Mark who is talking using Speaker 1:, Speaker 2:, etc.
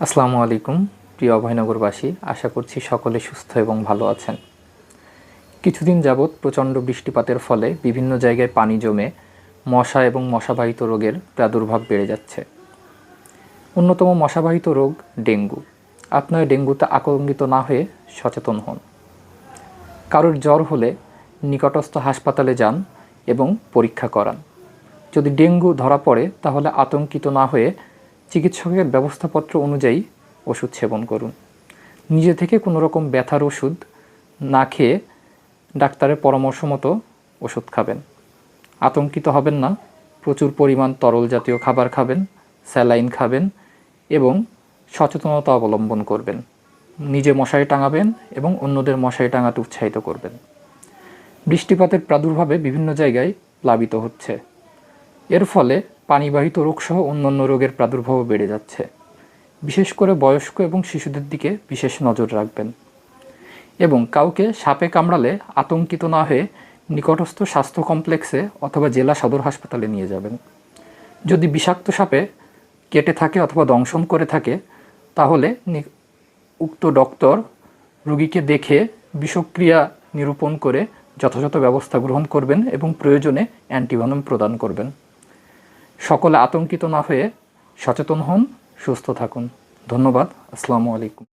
Speaker 1: আসসালামু আলাইকুম, প্রিয় অভয়নগরবাসী। আশা করছি সকলে সুস্থ এবং ভালো আছেন। কিছুদিন যাবৎ প্রচণ্ড বৃষ্টিপাতের ফলে বিভিন্ন জায়গায় পানি জমে মশা এবং মশাবাহিত রোগের প্রাদুর্ভাব বেড়ে যাচ্ছে। অন্যতম মশাবাহিত রোগ ডেঙ্গু। আপনার ডেঙ্গুতে আতঙ্কিত না হয়ে সচেতন হন। কারোর জ্বর হলে নিকটস্থ হাসপাতালে যান এবং পরীক্ষা করান। যদি ডেঙ্গু ধরা পড়ে, তাহলে আতঙ্কিত না হয়ে চিকিৎসকের ব্যবস্থাপত্র অনুযায়ী ওষুধ সেবন করুন। নিজে থেকে কোনো রকম ব্যথার ওষুধ না খেয়ে ডাক্তারের পরামর্শ মতো ওষুধ খাবেন। আতঙ্কিত হবেন না, প্রচুর পরিমাণ তরল জাতীয় খাবার খাবেন, স্যালাইন খাবেন এবং সচেতনতা অবলম্বন করবেন। নিজে মশারি টাঙাবেন এবং অন্যদের মশারি টাঙাতে উৎসাহিত করবেন। বৃষ্টিপাতের প্রাদুর্ভাবে বিভিন্ন জায়গায় প্লাবিত হচ্ছে। এর ফলে পানিবাহিত রোগসহ অন্যান্য রোগের প্রাদুর্ভাব বেড়ে যাচ্ছে। বিশেষ করে বয়স্ক এবং শিশুদের দিকে বিশেষ নজর রাখবেন। এবং কাউকে সাপে কামড়ালে আতঙ্কিত না হয়ে নিকটস্থ স্বাস্থ্য কমপ্লেক্সে অথবা জেলা সদর হাসপাতালে নিয়ে যাবেন। যদি বিষাক্ত সাপে কেটে থাকে অথবা দংশন করে থাকে, তাহলে উক্ত ডক্টর রোগীকে দেখে বিষক্রিয়া নিরূপণ করে যথাযথ ব্যবস্থা গ্রহণ করবেন এবং প্রয়োজনে অ্যান্টিভেনম প্রদান করবেন। সকলে আতঙ্কিত না হয়ে সচেতন হন সুস্থ থাকুন। ধন্যবাদ। আসসালামু আলাইকুম।